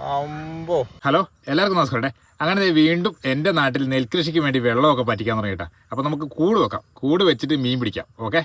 അമ്പോ. ഹലോ എല്ലാവർക്കും നമസ്കാരം അങ്ങനെ ദേ വീണ്ടും എന്റെ നാട്ടിൽ നെൽകൃഷിക്ക് വേണ്ടി വെള്ളമൊക്കെ പറ്റിക്കാൻ തുടങ്ങിയിട്ടാ. അപ്പോൾ നമുക്ക് കൂട് വെക്കാം. കൂട് വെച്ചിട്ട് മീൻ പിടിക്കാം. ഓക്കെ?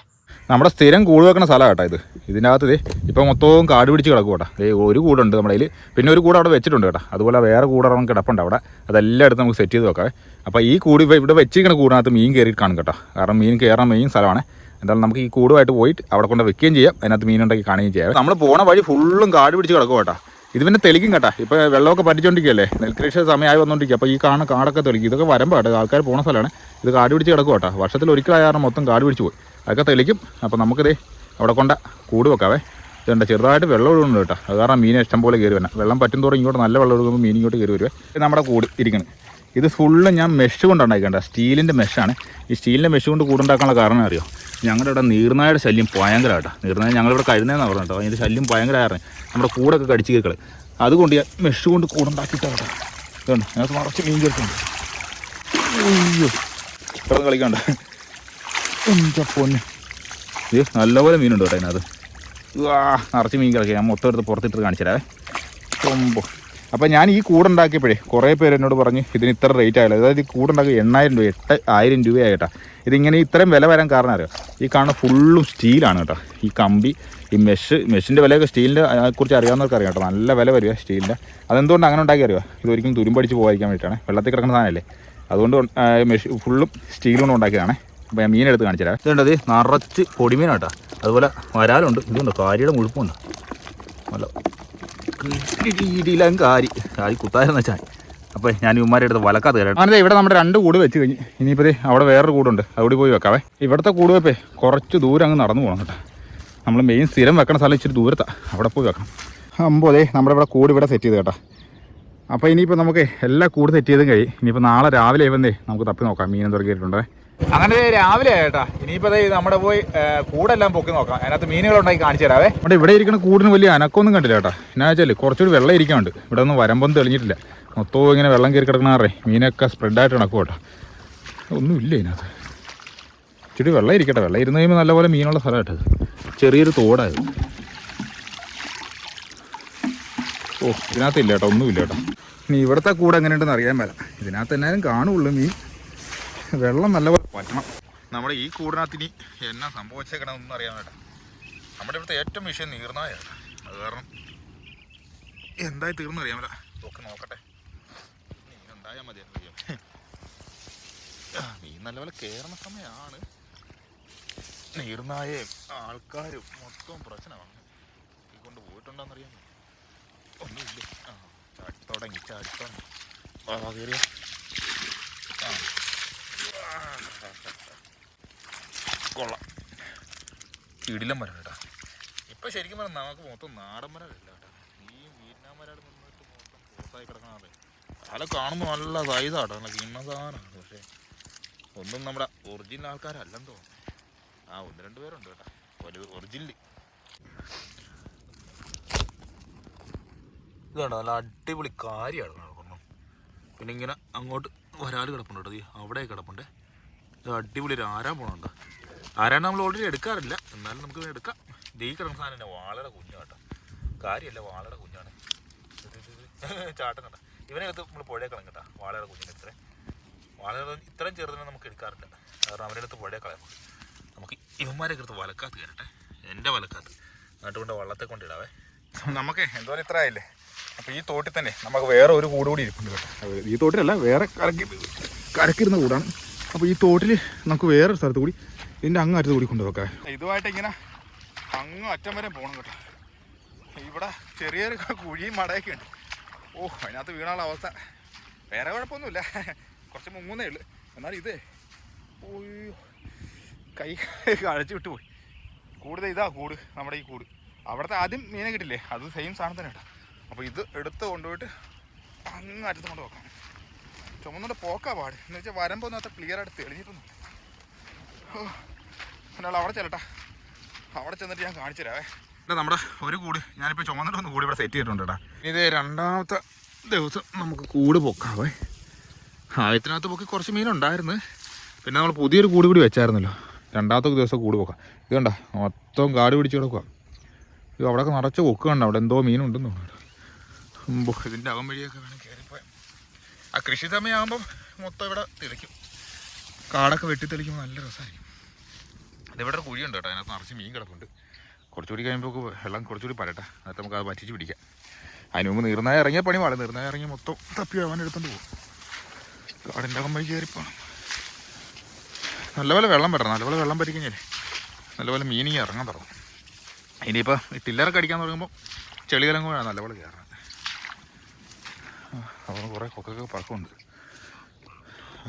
നമ്മുടെ സ്ഥിരം കൂട് വെക്കുന്ന സ്ഥലമാണ് കേട്ടോ ഇത്. ഇതിനകത്ത് ദേ ഇപ്പോൾ മൊത്തവും കാട് പിടിച്ച് കിടക്കും കേട്ടോ. ദേ ഒരു കൂടുണ്ട് നമ്മുടെ കയ്യിൽ പിന്നെ ഒരു കൂടെ അവിടെ വെച്ചിട്ടുണ്ട് കേട്ടോ. അതുപോലെ വേറെ കൂടറം കിടപ്പുണ്ട് അവിടെ. അതെല്ലാം എടുത്ത് നമുക്ക് സെറ്റ് ചെയ്ത് വെക്കാം. അപ്പോൾ ഈ കൂട് ഇവ- ഇവിടെ വെച്ചിരിക്കുന്ന കൂടിനകത്ത് മീൻ കയറി കാണും കേട്ടോ. കാരണം മീൻ കയറാൻ മെയിൻ സ്ഥലമാണ്. എന്തായാലും നമുക്ക് ഈ കൂടുമായിട്ട് പോയിട്ട് അവിടെ കൊണ്ട് വെക്കുകയും ചെയ്യാം. അതിനകത്ത് മീനുണ്ടാക്കി കാണുകയും ചെയ്യാം. നമ്മൾ പോണ വഴി ഫുള്ളും കാട് പിടിച്ച് കിടക്കും കേട്ടോ. ഇത് പിന്നെ തെളിക്കും കേട്ടാ. ഇപ്പം വെള്ളമൊക്കെ പറ്റിച്ചോണ്ടിരിക്കുകയല്ലേ? നെൽകൃഷി സമയമായി വന്നോണ്ടിരിക്കുക. അപ്പോൾ ഈ കാണുന്ന കാടൊക്കെ തെളിക്കും. ഇതൊക്കെ വരമ്പോ കേട്ടോ ആൾക്കാർ പോണ സ്ഥലമാണ്. ഇത് കാട് പിടിച്ച് കിടക്കും കേട്ടോ. വർഷത്തിൽ ഒരിക്കലായ മൊത്തം കാട് പിടിച്ച് പോയി. അതൊക്കെ തെളിക്കും. അപ്പോൾ നമുക്കിതേ അവിടെ കൊണ്ട കൂട് വെക്കാവേ. ഇതുണ്ട് ചെറുതായിട്ട് വെള്ളം ഒഴുകുന്നുണ്ട് കേട്ടോ. അത് കാരണം മീൻ ഇഷ്ടം പോലെ കയറി വരണം. വെള്ളം പറ്റും തോറും ഇങ്ങോട്ട് നല്ല വെള്ളം ഒഴുകുമ്പോൾ മീൻ ഇങ്ങോട്ട് കയറി വരുവേ. നമ്മുടെ കൂട് ഇരിക്കുന്നത് ഇത് ഫുള്ള് ഞാൻ മെഷ് കൊണ്ട് ഉണ്ടാക്കിക്കേണ്ട സ്റ്റീലിന്റെ മെഷാണ് ഈ സ്റ്റീലിന്റെ മെഷ് കൊണ്ട് കൂടുണ്ടാക്കാനുള്ള കാരണം അറിയോ? ഞങ്ങളുടെ ഇവിടെ നീർനായുടെ ശല്യം ഭയങ്കര കേട്ടോ നീർനായ ഞങ്ങളിവിടെ കഴുന്നതെന്ന് പറഞ്ഞു കേട്ടോ. അതിന്റെ ശല്യം ഭയങ്കര കാരണം നമ്മുടെ കൂടൊക്കെ കടിച്ച് കേൾക്കൽ അതുകൊണ്ട് ഞാൻ മെഷ് കൊണ്ട് കൂടുണ്ടാക്കിയിട്ടാണ് കേട്ടോ. ഞങ്ങൾക്ക് മറച്ച് മീൻ ചേർക്കുന്നുണ്ട്. അയ്യോ. കിടന്ന് കളിക്കണ്ട. എന്റെ പൊന്ന്? ഇത് നല്ലപോലെ മീനുണ്ട് കേട്ടോ അതിനകത്ത്. വാ നിറച്ച് മീൻ കിടക്കുക ഞാൻ മൊത്തം എടുത്ത് പുറത്തിട്ട് കാണിച്ചു തരാവേ. കൊമ്പോ. അപ്പോൾ ഞാൻ ഈ കൂടുണ്ടാക്കിയപ്പോഴേ കുറേ പേര് എന്നോട് പറഞ്ഞ് ഇതിന് ഇത്ര റേറ്റ് ആയല്ലോ. അതായത് ഈ കൂടുണ്ടാക്കി എണ്ണായിരം രൂപ എട്ട് ആയിരം രൂപയായിട്ടാ ഇതിങ്ങനെ ഇത്രയും വില വരാൻ കാരണം അറിയാം ഈ കാണുന്ന ഫുള്ളും സ്റ്റീലാണ് കേട്ടോ. ഈ കമ്പി ഈ മെഷ് മെഷിന്റെ വിലയൊക്കെ സ്റ്റീലിന്റെ കുറിച്ച് അറിയാവുന്നവർക്ക് അറിയാം കേട്ടോ. നല്ല വില വരിക സ്റ്റീലിന്റെ അതെന്തുകൊണ്ട് അങ്ങനെ ഉണ്ടാക്കി അറിയുക ഇത് ഒരിക്കലും തുരുമ്പടിച്ച് പോകാതിരിക്കാൻ വേണ്ടിയിട്ടാണ്. വെള്ളത്തിൽ കിടക്കുന്ന സാധനമല്ലേ? അതുകൊണ്ട് മെഷ് ഫുള്ളും സ്റ്റീൽ കൊണ്ട് ഉണ്ടാക്കിയതാണ്. അപ്പോൾ ഞാൻ മീനെടുത്ത് കാണിച്ചു തരാം. ഇതുണ്ടത് നിറച്ച് പൊടിമീനാട്ടോ അതുപോലെ വരാലുണ്ട്. ഇതുണ്ട് കാരിയുടെ മുഴുപ്പുണ്ട്. നല്ല രീതിയിലും കാരി. കാരി കുത്താരെന്ന് വെച്ചാൽ അപ്പോൾ ഞാൻ ഇവന്മാരെ അടുത്ത് വലക്കാത്ത കയറാം അങ്ങനെ ഇവിടെ നമ്മുടെ രണ്ട് കൂട് വെച്ച് കഴിഞ്ഞ്. ഇനിയിപ്പോൾ ദേ അവിടെ വേറൊരു കൂടുണ്ട്. അവിടെ പോയി വെക്കാവേ. ഇവിടുത്തെ കൂട് വെപ്പേ കുറച്ച് ദൂരം അങ്ങ് നടന്നു പോകണം കേട്ടോ. നമ്മൾ മെയിൻ സ്ഥിരം വെക്കണ സ്ഥലം ഇച്ചിരി ദൂരത്താണ് അവിടെ പോയി വെക്കണം. അമ്പോ ദേ നമ്മുടെ ഇവിടെ കൂട് ഇവിടെ സെറ്റ് ചെയ്ത് കേട്ടോ. അപ്പോൾ ഇനിയിപ്പോൾ നമുക്ക് എല്ലാ കൂട് സെറ്റ് ചെയ്തും കഴിയും ഇനിയിപ്പോൾ നാളെ രാവിലെ വന്നേ നമുക്ക് തപ്പി നോക്കാം. മീൻ എന്തൊക്കെ അങ്ങനെ രാവിലെ ആയിട്ടാ ഇനിയിപ്പോൾ ദേ നമ്മുടെ പോയി കൂടെല്ലാം പൊക്കി നോക്കാം. അതിനകത്ത് മീനുകൾ ഉണ്ടാക്കി കാണിച്ചു തരാവേ. ഇവിടെ ഇവിടെ ഇരിക്കുന്ന കൂടിന് വലിയ അനക്കൊന്നും കണ്ടില്ല കേട്ടോ. എന്നാ വെച്ചാൽ കുറച്ചുകൂടി വെള്ളം ഇരിക്കാണ്ട് ഇവിടെ ഒന്നും വരമ്പൊന്നും തെളിഞ്ഞിട്ടില്ല. മൊത്തവും ഇങ്ങനെ വെള്ളം കയറി കിടക്കണാറേ മീനൊക്കെ സ്പ്രെഡായിട്ട് നടക്കും കേട്ടോ. ഒന്നുമില്ല ഇതിനകത്ത്. ഇച്ചിരി വെള്ളം ഇരിക്കട്ടെ. വെള്ളം ഇരുന്ന് കഴിയുമ്പോൾ നല്ലപോലെ മീനുള്ള സ്ഥലമായിട്ടത് ചെറിയൊരു തോടായത് ഓ ഇതിനകത്ത് ഇല്ല കേട്ടോ. ഒന്നുമില്ല കേട്ടോ. ഇനി ഇവിടുത്തെ കൂടെ എങ്ങനെയുണ്ടെന്ന് അറിയാൻ മേല. ഇതിനകത്ത് എന്നാലും കാണുള്ളൂ മീൻ. വെള്ളം നല്ലപോലെ പറ്റണം നമ്മുടെ ഈ കൂടിനകത്ത് ഇനി എന്നാ സംഭവിച്ചേക്കണമെന്നൊന്നും അറിയാൻ വേണ്ട നമ്മുടെ ഇവിടുത്തെ ഏറ്റവും വിഷയം നീർന്നായ അത് കാരണം എന്തായി തീർന്നറിയാൻ മേല. ഒക്കെ നോക്കട്ടെ. ഉണ്ടായാൽ മതിയായിരുന്നു അയ്യോ നീ നല്ലപോലെ കയറുന്ന സമയമാണ് നീർനായയും ആൾക്കാരും മൊത്തം പ്രശ്നമാണ്. ഈ കൊണ്ട് പോയിട്ടുണ്ടോന്നറിയാൻ ഒന്നുമില്ല? ആ ചാടി തുടങ്ങി ചാടി തുടങ്ങി. ആ. കയറിയ കൊള്ളാം. ഇടിലം മരം കേട്ടാ. ഇപ്പം ശരിക്കും പറഞ്ഞാൽ നമുക്ക് മൊത്തം നാടൻ മരം ഇല്ല കേട്ടോ. ഈ വീരിനാ മരം നിന്നിട്ട് മൊത്തം പോസായി കിടക്കണേ തല കാണുമ്പോൾ നല്ല സൈസാട്ടോ നല്ല കിണ്ണ പക്ഷേ ഒന്നും നമ്മുടെ ഒറിജിനൽ ആൾക്കാരല്ലെന്ന് തോന്നുന്നു. ആ ഒന്ന് രണ്ട് പേരുണ്ട് കേട്ടോ. ഒരു ഒറിജിനൽ ഇത് കണ്ടോ നല്ല അടിപൊളി കാര്യമാണ് നടക്കുന്നു പിന്നെ ഇങ്ങനെ അങ്ങോട്ട് ഒരാൾ കിടപ്പുണ്ട് കേട്ടോ. അവിടെ കിടപ്പുണ്ട്. ഇത് അടിപൊളി ആരാൻ പോണുണ്ട് ആരാണ് നമ്മൾ ഓൾറെഡി എടുക്കാറില്ല. എന്നാലും നമുക്ക് എടുക്കാം. ഈ കിടക്കുന്ന സാധനം തന്നെ വാളയുടെ കുഞ്ഞാട്ടോ കാര്യമല്ല വാളയുടെ കുഞ്ഞാണ്. ചാട്ടം കേട്ടോ ഇവനകത്ത് നമ്മൾ പുഴയെ കളയും കേട്ടോ. വാളയുടെ കുഞ്ഞിന്റെ ഇത്ര. വാളയുടെ ഇത്രയും ചെറുതിനെ നമുക്ക് എടുക്കാറില്ല. കാരണം അവന്റെ അടുത്ത് പുഴയെ കളയാം നമുക്ക് ഇവന്മാരെ എടുത്ത് വലക്കാത്ത് കയറട്ടെ. എന്റെ വലക്കാത്ത്. എന്നിട്ട് കൊണ്ട് വള്ളത്തെ കൊണ്ടിടാവേ നമുക്ക് എന്തോരം ഇത്ര ആയില്ലേ? അപ്പോൾ ഈ തോട്ടിൽ തന്നെ നമുക്ക് വേറെ ഒരു കൂട് കൂടി ഇരിപ്പുണ്ട് കേട്ടോ. ഈ തോട്ടിലല്ല വേറെ കരക്കി കരക്കിരുന്ന കൂടാണ്. അപ്പോൾ ഈ തോട്ടിൽ നമുക്ക് വേറെ സ്ഥലത്ത് കൂടി ഇതിന്റെ അങ്ങ് അറ്റത്ത് കൂടി കൊണ്ടുവെക്കാം ഇതുമായിട്ട് ഇങ്ങനെ അങ്ങ് അറ്റം വരെ പോകണം കേട്ടോ. ഇവിടെ ചെറിയൊരു കുഴിയും മടയൊക്കെ ഉണ്ട്. ഓ അതിനകത്ത് വീണാനുള്ള അവസ്ഥ. വേറെ കുഴപ്പമൊന്നുമില്ല. കുറച്ച് മുങ്ങുന്നേ ഉള്ളു. എന്നാലും ഇതേ. ഓയ്യോ. കൈ കഴിച്ചു വിട്ടു പോയി. കൂടുതൽ ഇതാ കൂട്. നമ്മുടെ ഈ കൂട്. അവിടുത്തെ ആദ്യം മീനെ കിട്ടില്ലേ? അത് സെയിം സാധനം തന്നെ കേട്ടോ. അപ്പോൾ ഇത് എടുത്ത് കൊണ്ടുപോയിട്ട് അങ്ങ് അറ്റത്ത് കൊണ്ട് വെക്കാം. ചുമന്നുകൊണ്ട് പോക്കാ പാട്. എന്ന് വെച്ചാൽ വരുമ്പോൾ ഒന്നും അത്ര ക്ലിയർ ആയിട്ട് തെളിഞ്ഞിട്ടൊന്നും എന്നാൽ അവിടെ ചെല്ലട്ടാ. അവിടെ ചെന്നിട്ട് ഞാൻ കാണിച്ചു തരാവേ നമ്മുടെ ഒരു കൂടി ഞാനിപ്പോൾ ചുമന്നിട്ട് ഒന്ന് കൂടി ഇവിടെ സെറ്റ് ചെയ്തിട്ടുണ്ട് ഇത് രണ്ടാമത്തെ ദിവസം നമുക്ക് കൂട് പൊക്കാവേ. ആയത്തിനകത്ത് പൊക്കി കുറച്ച് മീനുണ്ടായിരുന്നു പിന്നെ നമ്മൾ പുതിയൊരു കൂട് കൂടി വെച്ചായിരുന്നല്ലോ. രണ്ടാമത്തെ ദിവസം കൂട് പൊക്കാം. ഇത് കണ്ട? മൊത്തം കാട് പിടിച്ച് കിടക്കുക ഇത് അവിടെയൊക്കെ നിറച്ച് കൊക്ക് കണ്ട അവിടെ എന്തോ മീനുണ്ടെന്ന് തോന്നുന്നു. ഇതിന്റെ അകം വഴിയൊക്കെ വേണം കയറിപ്പോയാൽ ആ കൃഷി സമയമാകുമ്പം മൊത്തം ഇവിടെ തെളിക്കും. കാടൊക്കെ വെട്ടി തെളിക്കുമ്പോൾ നല്ല രസമായിരിക്കും ഇതിവിടെ കുഴിയുണ്ട് കേട്ടോ അതിനകത്ത് നിറച്ച് മീൻ കിടപ്പുണ്ട്. കുറച്ചുകൂടി കഴിയുമ്പോൾ വെള്ളം കുറച്ചുകൂടി പരട്ടെ. എന്നിട്ട് നമുക്ക് അത് പറ്റിച്ച് പിടിക്കാം. അതിന് മുമ്പ് നീർനായ ഇറങ്ങിയ പണി വേണം നീർനായ ഇറങ്ങി മൊത്തം തപ്പി അവൻ എടുത്തോണ്ട് പോകും. കാടിന്റെ അകം വഴി കയറിപ്പോണം നല്ലപോലെ വെള്ളം വരണം. നല്ലപോലെ വെള്ളം പറ്റിക്കഴിഞ്ഞാലേ നല്ലപോലെ മീനിങ് ഇറങ്ങാൻ തുടങ്ങും. ഇനിയിപ്പോൾ ടില്ലറൊക്കെ അടിക്കാൻ തുടങ്ങുമ്പോൾ ചെളികലങ്ങുമ്പോഴാണ് നല്ലപോലെ കയറണം അവിടെ കുറേ കൊക്കൊക്കെ പറക്കുന്നുണ്ട്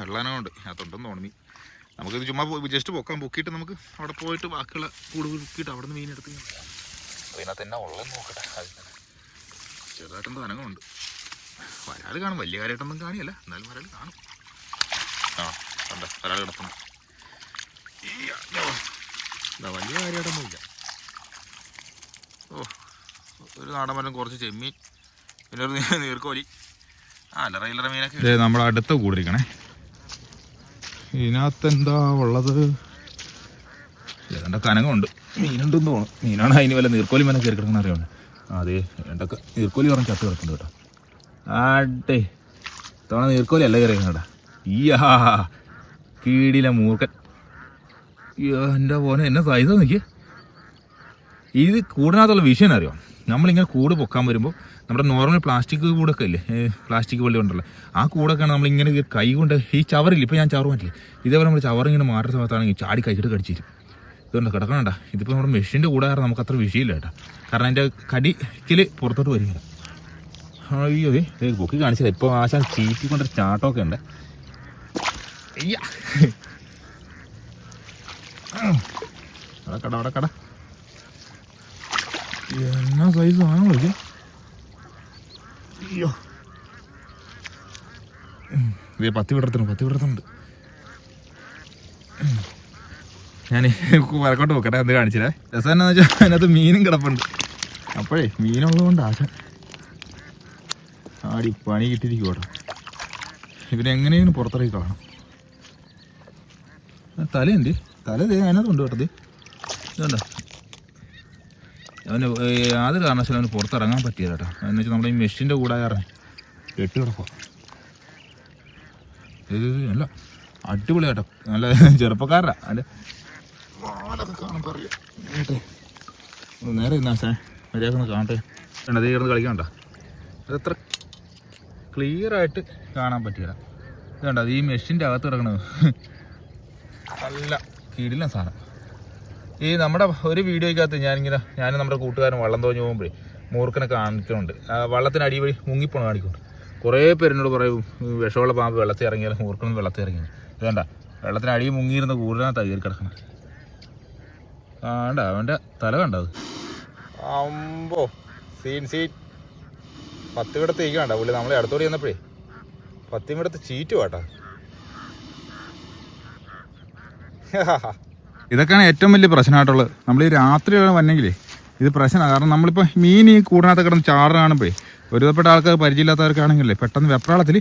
വെള്ളാനുണ്ട് അതിനകത്തുണ്ടെന്ന് തോന്നി നമുക്കിത് ചുമ്മാ ജസ്റ്റ് പൊക്കാൻ പൊക്കിയിട്ട് നമുക്ക് അവിടെ പോയിട്ട് ബാക്കിയുള്ള കൂട് പൊക്കിയിട്ട് അവിടെ നിന്ന് മീൻ എടുത്ത് അതിനകത്ത് തന്നെ ഉള്ളതെന്ന് നോക്കട്ടെ. അത് ചെറുതായിട്ടെന്തോ അനങ്ങുണ്ട് വരാൽ കാണും വലിയ കാര്യമായിട്ടൊന്നും കാണിയല്ല എന്നാലും വരാൽ കാണും. ആ കണ്ട വരാൽ കിടക്കണം എന്താ വലിയ കാര്യമായിട്ടൊന്നും ഇല്ല ഓ ഒരു നാടൻ മരം കുറച്ച് ചെമ്മീൻ പിന്നെ ഒരു നീർക്കോലി. ആ അല്ലറ ഇല്ലറ മീനൊക്കെ നമ്മൾ അടുത്ത കൂടിരിക്കണേ ഇതിനകത്ത് എന്താ ഉള്ളത്? ഏതാണ്ട് കനകമുണ്ട്. മീനുണ്ടെന്ന് തോന്നുന്നു. മീനാണ് അതിന് വല്ല നീർക്കോലി മനം കയറി കിടക്കുന്ന അറിയാമോ? അതെ ഏണ്ടൊക്കെ നീർക്കോലി പറഞ്ഞ് ചത്ത് കിടക്കുന്നുണ്ട് കേട്ടോ. ആട്ടെ തവണ നീർക്കോലി അല്ല കയറി കേട്ടാ. ഈയാ കീടിലെ മൂർക്കൻ എന്റെ പോനെ എന്നെ സൈസ് നിൽക്കുക ഇത് കൂടിനകത്തുള്ള വിഷയം അറിയാം? നമ്മളിങ്ങനെ കൂട് പൊക്കാൻ വരുമ്പോൾ നമ്മുടെ നോർമൽ പ്ലാസ്റ്റിക് കൂടൊക്കെ ഇല്ലേ? പ്ലാസ്റ്റിക് വെള്ളി ഉണ്ടല്ലോ ആ കൂടൊക്കെയാണ് നമ്മളിങ്ങനെ കൈ കൊണ്ട് ഈ ചവറില്ല? ഇപ്പോൾ ഞാൻ ചവറ് മാറ്റില്ലേ? ഇതേപോലെ നമ്മൾ ചവറിങ്ങനെ മാറുന്ന സമയത്താണെങ്കിൽ ചാടി കൈക്കിട്ട് കടിച്ചിരും ഇതുകൊണ്ട് കിടക്കണണ്ട ഇതിപ്പോൾ നമ്മുടെ മെഷീന്റെ കൂടെ കാരണം നമുക്ക് അത്ര വിഷയമില്ല കേട്ടോ. കാരണം അതിന്റെ കടിക്കിൽ പുറത്തോട്ട് വരിക അയ്യോ പൊക്കി കാണിച്ചത്. ഇപ്പോൾ ആശാൻ ചീറ്റിക്കൊണ്ടൊരു ചാട്ടമൊക്കെ ഉണ്ട്. അയ്യ. അവിടെ കട അവിടെ കട എന്നാ സൈസ് ആണോ ഇത്? അയ്യോ. ഇത് പത്തി വിടത്തുണ്ട് പത്തി വിടർത്തുന്നുണ്ട്. ഞാൻ വരക്കോട്ട് നോക്കട്ടെ എന്ത് കാണിച്ചില്ലേ? രസം എന്നാന്ന് വെച്ചാൽ അതിനകത്ത് മീനും കിടപ്പുണ്ട്. അപ്പോഴേ മീനുള്ളതുകൊണ്ട് ആശ ആടി പണി കിട്ടിയിരിക്കും കേട്ടോ ഇവരെങ്ങനെയും പുറത്തിറങ്ങി കാണാം തല തലയുണ്ട്. തല കേട്ടോ ദേ. ഇതുണ്ടോ? അവന് യാതൊരു കാരണവശാലും അവന് പുറത്തിറങ്ങാൻ പറ്റിയത് കേട്ടോ എന്ന് വെച്ചാൽ നമ്മുടെ ഈ മെഷീന്റെ കൂടെ കാരണം കെട്ടി കിടക്കുക ഇത് അല്ല അടിപൊളി കേട്ടോ നല്ല ചെറുപ്പക്കാരാ അതിന്റെ നേരെ കാണുമ്പോൾ അറിയാം കേട്ടെ നേരെ ഇന്നാശേ മര്യാദ കാണട്ടെ. കണ്ട അതേ കിടന്ന് കളിക്കണ്ട. അതത്ര ക്ലിയർ ആയിട്ട് കാണാൻ പറ്റിയില്ല ഇതുണ്ട് അത് ഈ മെഷീന്റെ അകത്ത് കിടക്കണത്. നല്ല കിടില സാധനം. ഈ നമ്മുടെ ഒരു വീഡിയോയ്ക്കകത്ത് ഞാനിങ്ങനെ ഞാൻ നമ്മുടെ കൂട്ടുകാരൻ വള്ളം തോഞ്ഞു പോകുമ്പോഴേ മൂർക്കനെ കാണിക്കുന്നുണ്ട്. വള്ളത്തിന് അടി വഴി മുങ്ങിപ്പോണ കാണിക്കുന്നുണ്ട്. കുറേ പേരെന്നോട് പറയും വിഷമുള്ള പാമ്പ് വെള്ളത്തിൽ ഇറങ്ങിയാൽ മൂർക്കനും വെള്ളത്തിൽ ഇറങ്ങി വേണ്ട വെള്ളത്തിന് അടി മുങ്ങിയിരുന്ന കൂടുതലാണ് കയറി കിടക്കണം. ആണ്ട അവന്റെ തല കണ്ടത് അമ്പോ സീൻ സീൻ. പത്ത് കിടത്ത് ഇരിക്കണ്ട പുള്ളി നമ്മളെ അടുത്തോടി ചെന്നപ്പോഴേ. പത്ത് കിടത്ത് ചീറ്റ് വാട്ടാ ഇതൊക്കെയാണ് ഏറ്റവും വലിയ പ്രശ്നമായിട്ടുള്ളത്. നമ്മൾ ഈ രാത്രിയാണ് വന്നെങ്കിലേ ഇത് പ്രശ്നമാണ് കാരണം നമ്മളിപ്പോൾ മീൻ ഈ കൂടിനകത്ത് കിടന്ന് ചാറ് കാണുമ്പോഴേ ഒരുവിധപ്പെട്ട ആൾക്കാർ പരിചയമില്ലാത്തവർക്കാണെങ്കിലേ പെട്ടെന്ന് വെപ്രാളത്തിൽ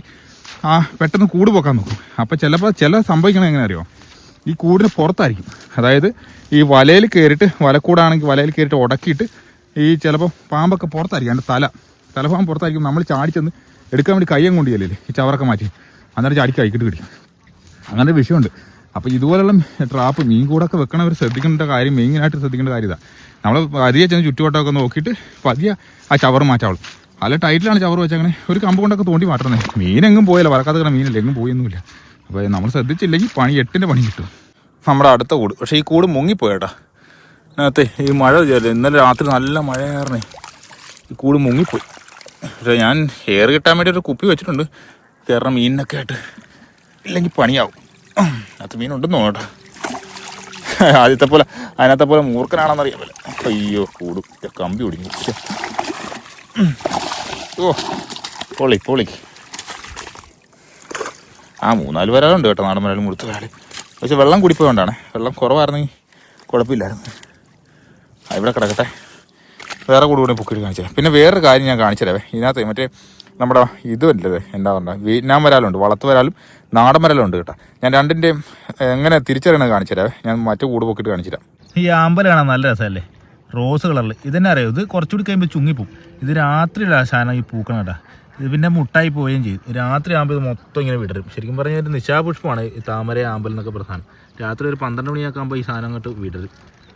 ആ പെട്ടെന്ന് കൂട് പൊക്കാൻ നോക്കും. അപ്പോൾ ചിലപ്പോൾ ചില സംഭവിക്കണത് എങ്ങനെ അറിയോ ഈ കൂടിന് പുറത്തായിരിക്കും. അതായത് ഈ വലയിൽ കയറിയിട്ട് വലക്കൂടാണെങ്കിൽ വലയിൽ കയറിയിട്ട് ഉടക്കിയിട്ട് ഈ ചിലപ്പോൾ പാമ്പൊക്കെ പുറത്തായിരിക്കും. അതിന്റെ തല. തലഭാഗം പുറത്തായിരിക്കും. നമ്മൾ ചാടി ചെന്ന് എടുക്കാൻ വേണ്ടി കയ്യം കൊണ്ടു ചെല്ലില്ലേ ഈ ചവറൊക്കെ മാറ്റി. അന്നേരം ചാടി കൈക്കിട്ട് പിടിക്കും. അങ്ങനെ വിഷയമുണ്ട്. അപ്പോൾ ഇതുപോലുള്ള ട്രാപ്പ് മീൻ കൂടൊക്കെ വെക്കണവർ ശ്രദ്ധിക്കേണ്ട കാര്യം മെയിനായിട്ട് ശ്രദ്ധിക്കേണ്ട കാര്യം ഇതാ. നമ്മൾ പതിയെ ചെന്ന് ചുറ്റുവട്ടമൊക്കെ നോക്കിയിട്ട് പതിയെ ആ ചവർ മാറ്റാവുള്ളൂ. അല്ല ടൈറ്റിലാണ് ചവർ വെച്ചങ്ങനെ ഒരു കമ്പ് കൊണ്ടൊക്കെ തോണ്ടി മാറ്റണേ. മീനെങ്ങും പോയല്ലോ. വറക്കാത്ത കിടന്ന മീനല്ലേ എങ്ങും പോയൊന്നുമില്ല. അപ്പോൾ നമ്മൾ ശ്രദ്ധിച്ചില്ലെങ്കിൽ പണി എട്ടിന്റെ പണി കിട്ടും. നമ്മുടെ അടുത്ത കൂട്. പക്ഷേ ഈ കൂട് മുങ്ങിപ്പോയേട്ടാ. അതിനകത്ത് ഈ മഴ വിചാരിച്ചു ഇന്നലെ രാത്രി നല്ല മഴ കാരണേ ഈ കൂട് മുങ്ങിപ്പോയി. പക്ഷേ ഞാൻ എയർ കിട്ടാൻ വേണ്ടി ഒരു കുപ്പി വെച്ചിട്ടുണ്ട്. കയറണം മീനിനൊക്കെ ആയിട്ട്. ഇല്ലെങ്കിൽ പണിയാവും. അത് മീനുണ്ടെന്ന് കേട്ടോ ആദ്യത്തെ പോലെ അതിനകത്തെ പോലെ മൂർക്കനാണെന്ന് അറിയാൻ അയ്യോ കൂടും. കമ്പി ഒടിഞ്ഞു. ശ്ശെ. ഓ പൊളി പൊളി. ആ മൂന്നാൽ വരാറുണ്ട് കേട്ടോ നാടൻ വരാലും മുടുത്ത വരാൽ. പക്ഷെ വെള്ളം കുടിപ്പോയോണ്ടാണ്. വെള്ളം കുറവായിരുന്നെങ്കിൽ കുഴപ്പമില്ലായിരുന്നു. ആ, ഇവിടെ കിടക്കട്ടെ. വേറെ കൂടെ കൂടെ പൊക്കിട്ട് കാണിച്ചു പിന്നെ വേറൊരു കാര്യം ഞാൻ കാണിച്ചു തരാവേ ഇതിനകത്ത് മറ്റേ നമ്മുടെ ഇതുമല്ലേ എന്താ പറയുക വിയറ്റ്നാം വരാലുണ്ട് വളത്ത് വരാലും നാടൻ വരാലും ഉണ്ട് കേട്ടോ. ഞാൻ രണ്ടിന്റെയും എങ്ങനെ തിരിച്ചറിയണത് കാണിച്ചുതരാം ഞാൻ മറ്റു കൂട് പൊക്കിട്ട് കാണിച്ചു തരാം. ഈ ആമ്പല കാണാൻ നല്ല രസമല്ലേ? റോസ് കളറിൽ ഇതന്നെ അറിയാം? ഇത് കുറച്ചുകൂടി കഴിയുമ്പോൾ ചുങ്ങിപ്പോവും. ഇത് രാത്രിയിലാണ് സാധനം ഈ പൂക്കണം കേട്ടോ. ഇത് പിന്നെ മുട്ടായി പോവുകയും ചെയ്യും. രാത്രി ആകുമ്പോൾ ഇത് മൊത്തം ഇങ്ങനെ വിടരും. ശരിക്കും പറഞ്ഞാൽ ഒരു നിശാപുഷ്പമാണ് ഈ താമര ആമ്പൽ എന്നൊക്കെ പ്രധാനം. രാത്രി ഒരു പന്ത്രണ്ട് മണിയൊക്കെ ആകുമ്പോൾ ഈ സാധനം അങ്ങോട്ട് വിടരും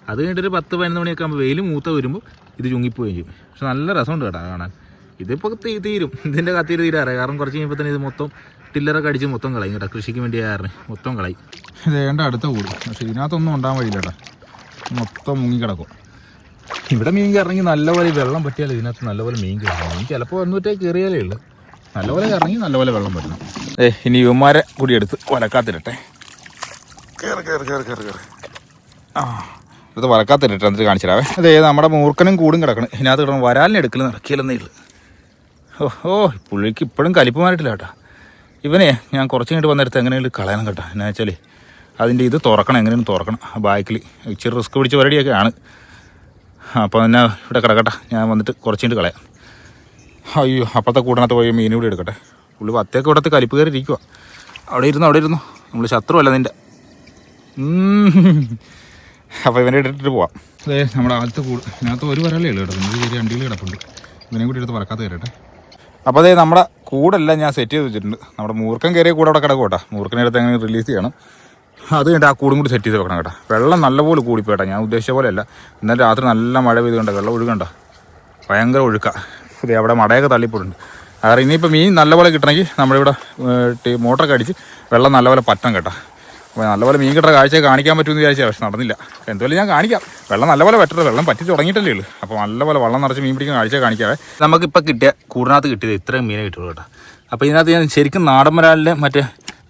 അത് കഴിഞ്ഞിട്ട് ഒരു പത്ത് പതിനൊന്ന് മണിയൊക്കെ ആകുമ്പോൾ വെയിൽ മൂത്ത വരുമ്പോൾ ഇത് ചുങ്ങിപ്പോവുകയും ചെയ്യും. പക്ഷെ നല്ല രസമുണ്ട് കേട്ടോ കാണാൻ. ഇതിപ്പോൾ തീ തീരും. ഇതിന്റെ കത്തിയിൽ തീരാറ് കാരണം കുറച്ച് കഴിയുമ്പോൾ തന്നെ ഇത് മൊത്തം ടില്ലറൊക്കെ അടിച്ച് മൊത്തം കളയും കേട്ടോ. കൃഷിക്ക് വേണ്ടി ആയിരുന്നു. മൊത്തം കളയും. ഇത് വേണ്ട അടുത്ത കൂട്. പക്ഷേ ഇതിനകത്തൊന്നും ഉണ്ടാകാൻ വഴിയില്ല കേട്ടോ. മൊത്തം മുങ്ങിക്കിടക്കും. ഇവിടെ മീൻ കറങ്ങി നല്ലപോലെ വെള്ളം പറ്റിയാൽ ഇതിനകത്ത് നല്ലപോലെ മീൻ കയറണം മീൻ ചിലപ്പോൾ വന്നിട്ടേ കയറിയാലേ ഉള്ളൂ. നല്ലപോലെ കറങ്ങി നല്ലപോലെ വെള്ളം പറ്റണം ഏ ഇനി യുവമാരെ കൂടി എടുത്ത് വലക്കാത്തിരട്ടെ. കയറി കയറി കയറി കയറി കയറി ആ ഇത് വലക്കാത്തിരട്ടെ. എന്നിട്ട് കാണിച്ചിടാവേ അതേ നമ്മുടെ മൂർക്കനും കൂടും കിടക്കണം. ഇതിനകത്ത് കിടക്കണം വരാലിനെ നടക്കിയില്ലെന്നേ നടക്കില്ലെന്നേ ഉള്ളൂ. ഓ പുള്ളിക്ക് ഇപ്പോഴും കലിപ്പ് മാറിയിട്ടില്ല കേട്ടോ. ഇവനെ ഞാൻ കുറച്ച് കഴിഞ്ഞിട്ട് വന്നിടത്ത് എങ്ങനെയെങ്കിലും കളയണം കേട്ടോ. എന്നാ വെച്ചാൽ അതിന്റെ ഇത് തുറക്കണം എങ്ങനെയും തുറക്കണം. ബാക്കിൽ ഇച്ചിരി റിസ്ക് പിടിച്ച പരിപാടിയൊക്കെ ആണ്. അപ്പോൾ എന്നാ ഇവിടെ കിടക്കട്ടെ. ഞാൻ വന്നിട്ട് കുറച്ച് കഴിഞ്ഞിട്ട് കളയാം. അയ്യോ അപ്പത്തെ കൂടനകത്ത് പോയി മീൻ കൂടി എടുക്കട്ടെ. പുള്ളി പത്തേക്ക് ഇവിടത്തെ കലിപ്പ് കയറി ഇരിക്കുക അവിടെ ഇരുന്നു അവിടെ ഇരുന്നു. നമ്മൾ ശത്രുവല്ല നിന്റെ അപ്പോൾ ഇവനെ ഇട്ടിട്ട് പോവാം. അതെ നമ്മുടെ ആദ്യത്തെ കൂട് ഇതിനകത്ത് ഒരു വരാലേ ഉള്ളൂ കേട്ടോ. നമുക്ക് ചെറിയ വണ്ടിയിൽ കിടപ്പുണ്ട്. ഇവനെ കൂടി എടുത്ത് പറക്കാത്ത കയറട്ടെ. അപ്പോൾ അതേ നമ്മുടെ കൂടെല്ലാം ഞാൻ സെറ്റ് ചെയ്ത് വെച്ചിട്ടുണ്ട്. നമ്മുടെ മൂർക്കൻ കയറിയ കൂടെ അവിടെ കിടക്കും കേട്ടോ. മൂർക്കനെ എടുത്ത് അങ്ങനെ റിലീസ് ചെയ്യണം. അത് കഴിഞ്ഞിട്ട് ആ കൂടും കൂടി സെറ്റ് ചെയ്ത് വെക്കണം കേട്ടോ. വെള്ളം നല്ലപോലെ കൂടിപ്പോയിട്ടാ ഞാൻ ഉദ്ദേശിച്ച പോലെ അല്ല ഇന്നലെ രാത്രി നല്ല മഴ പെയ്തുകൊണ്ട് വെള്ളം ഒഴുകണ്ട ഭയങ്കര ഒഴുക്ക. ഇതേ അവിടെ മടയൊക്കെ തള്ളിപ്പോയിട്ടുണ്ട്. കാരണം ഇനിയിപ്പോൾ മീൻ നല്ലപോലെ കിട്ടണമെങ്കിൽ നമ്മളിവിടെ മോട്ടറൊക്കെ അടിച്ച് വെള്ളം നല്ലപോലെ പറ്റണം കേട്ടോ. അപ്പോൾ നല്ലപോലെ മീൻ കിട്ടുന്ന കാഴ്ച കാണിക്കാൻ പറ്റുമെന്ന് വിചാരിച്ചാൽ പക്ഷെ നടന്നില്ല. എന്തായാലും ഞാൻ കാണിക്കാം. വെള്ളം നല്ലപോലെ പറ്റരുത് വെള്ളം പറ്റി തുടങ്ങിയിട്ടല്ലേ ഉള്ളൂ. അപ്പോൾ നല്ലപോലെ വെള്ളം നിറച്ച് മീൻ പിടിക്കുന്ന കാഴ്ച കാണിക്കാവേ. നമുക്കിപ്പോൾ കിട്ടിയ കൂടിനകത്ത് കിട്ടിയത് ഇത്രയും മീനെ കിട്ടുള്ളൂ കേട്ടോ. അപ്പോൾ ഇതിനകത്ത് ഞാൻ ശരിക്കും നാടൻ വരാലിന്റെ മറ്റേ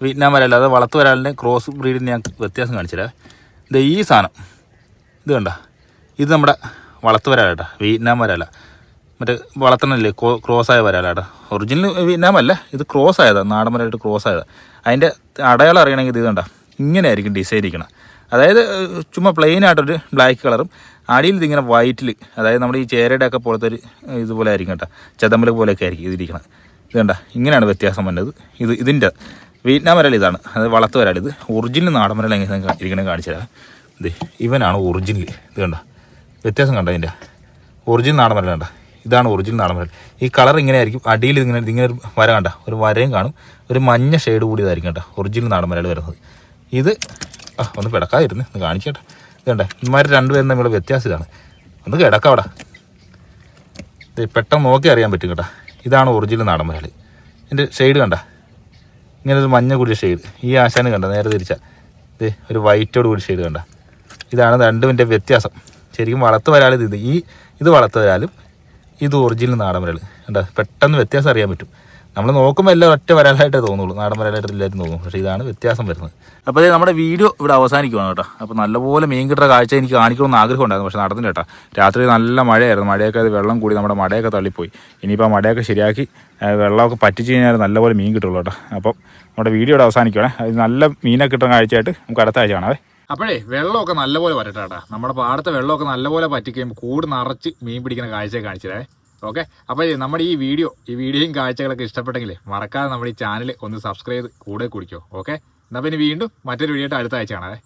വിയറ്റ്നാം വരാൽ അതായത് വളർത്തു വരാലിന്റെ ക്രോസ് ബ്രീഡിന് ഞാൻ വ്യത്യാസം കാണിച്ചുതരാം ഇത് ഈ സാധനം. ഇത് കണ്ട. ഇത് നമ്മുടെ വളർത്തു വരാല കേട്ടോ വിയറ്റ്നാം വരാല. മറ്റേ വളർത്തണല്ലേ ക്രോസ് ആയ വരാലാട്ടോ. ഒറിജിനൽ വിയറ്റ്നാം ഇത് ക്രോസ് ആയതാണ് നാടൻ വരായിട്ട് ക്രോസ് ആയതാണ് അതിന്റെ അടയാളം അറിയണമെങ്കിൽ ഇത് കണ്ട. ഇങ്ങനെ ആയിരിക്കും ഡിസൈൻ ഇരിക്കണം. അതായത് ചുമ്മാ പ്ലെയിൻ ആയിട്ടൊരു ബ്ലാക്ക് കളറും അടിയിൽ ഇതിങ്ങനെ വൈറ്റിൽ അതായത് നമ്മുടെ ഈ ചേരയുടെ ഒക്കെ പോലത്തെ ഒരു ഇതുപോലെ ആയിരിക്കും കേട്ടോ. ചതമ്പൽ പോലെയൊക്കെ ആയിരിക്കും ഇതിരിക്കണം ഇത് കണ്ട ഇങ്ങനെയാണ് വ്യത്യാസം വന്നത്. ഇത് ഇതിന്റെ വിയറ്റ്നാം വരാൽ ഇതാണ്. അത് വളർത്തു വരാൽ ഇത്. ഒറിജിനൽ നാടൻ വരാൽ എങ്ങനെ ഇരിക്കണം കാണിച്ചു തരാം. ഇത് ഇവനാണ് ഒറിജിനൽ. ഇത് കണ്ട വ്യത്യാസം കണ്ട ഇതിന്റെ? ഒറിജിനൽ നാടൻ വരൽ കണ്ട. ഇതാണ് ഒറിജിനൽ നാടൻ വരൽ ഈ കളർ ഇങ്ങനെ ആയിരിക്കും അടിയിൽ ഇതിങ്ങനെ ഇതിങ്ങനെ ഒരു വര കണ്ട. ഒരു വരയും കാണും. ഒരു മഞ്ഞ ഷെയ്ഡ് കൂടിയതായിരിക്കും കേട്ടോ. ഒറിജിനൽ നാടൻ വരൽ വരുന്നത്. ഇത് ആ ഒന്ന് കിടക്കാതിരുന്ന് ഒന്ന് കാണിക്കട്ടെ. ഇത് കണ്ടേ ഇമാർ രണ്ടുപേരും തമ്മിലുള്ള വ്യത്യാസം ഇതാണ് ഒന്ന് അവിടെ. ഇത് പെട്ടെന്ന് നോക്കി അറിയാൻ പറ്റും കേട്ടോ. ഇതാണ് ഒറിജിനൽ നാടൻ മലയാളി. ഇതിന്റെ ഷെയ്ഡ് കണ്ട? ഇങ്ങനെ ഒരു മഞ്ഞ കൂടിയ ഷെയ്ഡ് ഈ ആശാന് കണ്ട നേരെ തിരിച്ച. ഇത് ഒരു വൈറ്റോട് കൂടി ഷെയ്ഡ് കണ്ട? ഇതാണ് രണ്ടുമിന്റെ വ്യത്യാസം. ശരിക്കും വളർത്തു വരാലും ഇത്. ഈ ഇത് വളർത്തു വരാലും ഇത് ഒറിജിനൽ നാടൻ മലയാളി. കണ്ട പെട്ടെന്ന് വ്യത്യാസം അറിയാൻ പറ്റും. നമ്മൾ നോക്കുമ്പോൾ എല്ലാം ഒറ്റ വരാലായിട്ടേ തോന്നുള്ളൂ. നാടൻ വരാലായിട്ട് എല്ലാവരും തോന്നുന്നു പക്ഷേ ഇതാണ് വ്യത്യാസം വരുന്നത്. അപ്പോൾ ദേ നമ്മുടെ വീഡിയോ ഇവിടെ അവസാനിക്കുവാണ് കേട്ടോ. അപ്പോൾ നല്ലപോലെ മീൻ കിട്ടുന്ന കാഴ്ച എനിക്ക് കാണിക്കണമെന്ന് ആഗ്രഹം ഉണ്ടായിരുന്നു പക്ഷേ നടന്നില്ല കേട്ടോ. രാത്രി നല്ല മഴയായിരുന്നു. മഴയൊക്കെ അത് വെള്ളം കൂടി നമ്മുടെ മടയൊക്കെ തള്ളിപ്പോയി. ഇനിയിപ്പോൾ ആ മടയൊക്കെ ശരിയാക്കി വെള്ളമൊക്കെ പറ്റിച്ച് കഴിഞ്ഞാൽ നല്ലപോലെ മീൻ കിട്ടുള്ളൂ കേട്ടോ. അപ്പോൾ നമ്മുടെ വീഡിയോ ഇവിടെ അവസാനിക്കുവാണേ. അത് നല്ല മീനൊക്കെ കിട്ടുന്ന കാഴ്ചയായിട്ട് നമുക്ക് അടുത്ത ആഴ്ച കാണാവേ. അപ്പോഴേ വെള്ളമൊക്കെ നല്ലപോലെ വരട്ടെ കേട്ടോ. നമ്മുടെ പാടത്തെ വെള്ളമൊക്കെ നല്ലപോലെ പറ്റിക്കഴിയുമ്പോൾ കൂട് നിറച്ച് മീൻ പിടിക്കുന്ന കാഴ്ച കാണിച്ചതേ ഓക്കെ? അപ്പോൾ നമ്മുടെ ഈ വീഡിയോ ഈ വീഡിയോയും കാഴ്ചകളൊക്കെ ഇഷ്ടപ്പെട്ടെങ്കിൽ മറക്കാതെ നമ്മുടെ ഈ ചാനൽ ഒന്ന് സബ്സ്ക്രൈബ് കൂടെ കുടിക്കോ ഓക്കെ? എന്നാൽ പിന്നെ വീണ്ടും മറ്റൊരു വീഡിയോ ആയിട്ട് അടുത്ത ആഴ്ച കാണാവേ